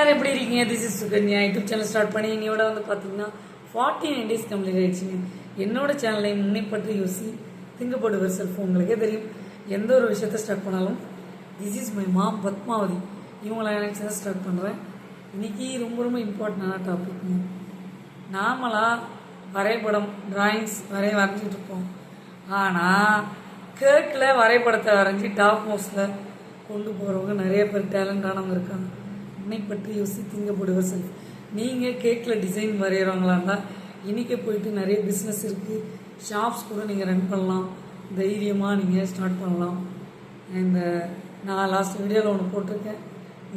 எல்லாரும் எப்படி இருக்கீங்க? This is Sukanya. YouTube channel start பண்ணி இன்னையோட வந்து பார்த்தீங்கன்னா ஃபார்ட்டி நைன் டேஸ் கம்ப்ளீட் ஆயிடுச்சுங்க. என்னோட சேனலை முன்னே பற்றி யோசி திங்கப்படுவர் செல்ஃப் உங்களுக்கே தெரியும். எந்த ஒரு விஷயத்த ஸ்டார்ட் பண்ணாலும் this is my mom Padmavathi. இவங்களை நினச்சி தான் ஸ்டார்ட் பண்ணுறேன் இன்னைக்கு ரொம்ப ரொம்ப இம்பார்ட்டண்டான டாபிக்ங்க நார்மலாக வரைபடம் டிராயிங்ஸ் வரைய வரைஞ்சிட்டு இருப்போம். ஆனால் கேக்கில் வரைபடத்தை வரைஞ்சி டாப் மோஸ்டில் கொண்டு போகிறவங்க நிறைய பேர் டேலண்டானவங்க இருக்காங்க. உன்னை பற்றி யோசித்தீங்க திங்கப்படுவர் செல்ஃப் நீங்கள் கேக்கில் டிசைன் வரைகிறவங்களா இருந்தால் இன்றைக்கே போயிட்டு நிறைய பிஸ்னஸ் இருக்குது ஷாப்ஸ் கூட நீங்கள் ரன் பண்ணலாம். தைரியமாக நீங்கள் ஸ்டார்ட் பண்ணலாம். இந்த நான் லாஸ்ட் வீடியோவில் ஒன்று போட்டிருக்கேன்.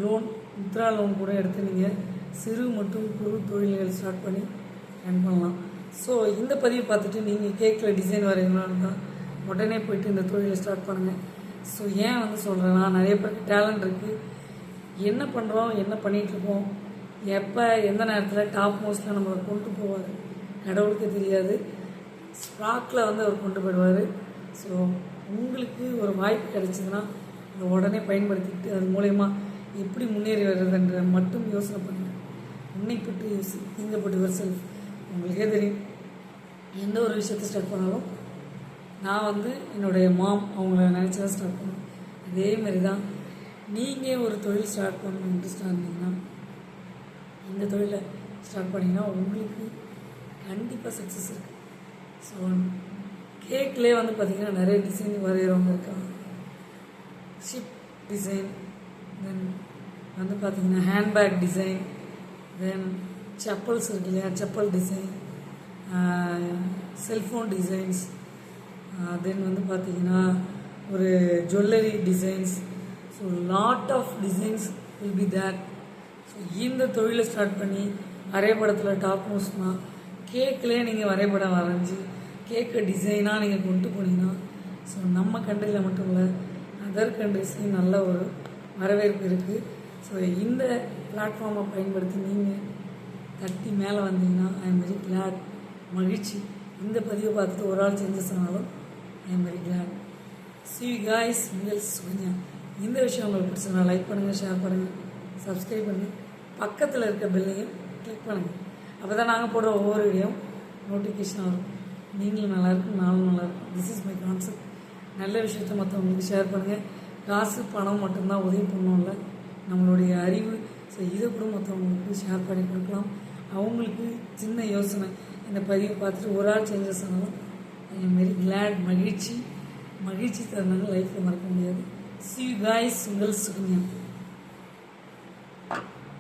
லோன் முத்ரா லோன் கூட எடுத்து நீங்கள் சிறு மற்றும் குறு தொழில்கள் ஸ்டார்ட் பண்ணி ரன் பண்ணலாம். ஸோ இந்த பதிவு பார்த்துட்டு நீங்கள் கேக்கில் டிசைன் வரையணும்னா உடனே போயிட்டு இந்த தொழிலை ஸ்டார்ட் பண்ணுங்கள் ஸோ ஏன் வந்து சொல்கிறேன்னா நிறைய பேருக்கு டேலண்ட் இருக்குது என்ன பண்ணுறோம் என்ன பண்ணிகிட்டு எப்போ எந்த நேரத்தில் டாப் மோஸ்ட்டில் நம்மளை கொண்டு போவார்? கடவுளுக்கே தெரியாது. ஸ்டாக்கில் வந்து அவர் கொண்டு போயிடுவார். ஸோ உங்களுக்கு ஒரு வாய்ப்பு கிடைச்சிதுன்னா அதை உடனே பயன்படுத்திக்கிட்டு அது மூலயமா எப்படி முன்னேறி வர்றதுன்ற மட்டும் யோசனை பண்ணுங்கள் உன்னை பற்றி யோசி திங்கப்பட்டு ஒரு செல்ஃப். உங்களுக்கே தெரியும். எந்த ஒரு விஷயத்தை ஸ்டார்ட் பண்ணாலும் நான் வந்து என்னுடைய மாம் அவங்கள நினச்சி தான் ஸ்டார்ட் பண்ணுவேன். அதே மாதிரி தான் நீங்கள் ஒரு தொழில் ஸ்டார்ட் பண்ணணும் இன்ட்ரெஸ்டாக இருந்தீங்கன்னா இந்த தொழிலை ஸ்டார்ட் பண்ணிங்கன்னா உங்களுக்கு கண்டிப்பாக சக்ஸஸ் இருக்குது ஸோ கேக்லேயே வந்து பார்த்திங்கன்னா நிறைய டிசைன் வரைகிறவங்க இருக்காங்க. ஷிப் டிசைன் தென் வந்து பார்த்திங்கன்னா ஹேண்ட்பேக் டிசைன் தென் செப்பல்ஸ் இருக்கு இல்லையா? Chappal design cellphone designs then வந்து பார்த்திங்கன்னா ஒரு jewellery designs so lot of designs will be that so இந்த தொழிலை ஸ்டார்ட் பண்ணி வரைபடத்தில் டாப் மோஸ்ட்னா கேக்கிலே நீங்கள் வரைபடம் வரைஞ்சி கேக்கை டிசைனாக நீங்கள் கொண்டு போனீங்கன்னா ஸோ நம்ம கண்ட்ரியில் மட்டும் இல்லை அதர் கண்ட்ரிஸ்லையும் நல்ல ஒரு வரவேற்பு இருக்குது ஸோ இந்த பிளாட்ஃபார்மை பயன்படுத்தி நீங்கள் தட்டி மேலே வந்தீங்கன்னா ஐ எம் வெரி கிளாட் மகிழ்ச்சி. இந்த பதிவை பார்த்துட்டு ஒரு ஆள் செஞ்சு சொன்னாலும் I am very glad see guys Michael Sukanya இந்த விஷயம் உங்களுக்கு பிடிச்சதுனா லைக் பண்ணுங்கள் ஷேர் பண்ணுங்கள் சப்ஸ்கிரைப் பண்ணுங்கள் பக்கத்தில் இருக்க பில்லையும் கிளிக் பண்ணுங்கள் அப்போ தான் நாங்கள் போடுற ஒவ்வொரு வீடியோவும் நோட்டிஃபிகேஷன் வரும். நீங்களும் நல்லாயிருக்கும் நானும் நல்லாயிருக்கும் திஸ் இஸ் மை கான்செப்ட் நல்ல விஷயத்த மற்றவங்களுக்கு ஷேர் பண்ணுங்கள் காசு பணம் மட்டும்தான் உதவி பண்ணணும்ல நம்மளுடைய அறிவு ஸோ இதை கூட மற்றவங்களுக்கு ஷேர் பண்ணி கொடுக்கலாம். அவங்களுக்கு சின்ன யோசனை. இந்த பதிவை பார்த்துட்டு ஒரு ஆள் சேஞ்சஸ் ஆனாலும் ஐ எம் வெரி கிளாட் மகிழ்ச்சி மகிழ்ச்சி தருணங்கள் லைஃப்பில் மறக்க முடியாது. சி காய்ஸ் உங்கள் சுகன்யா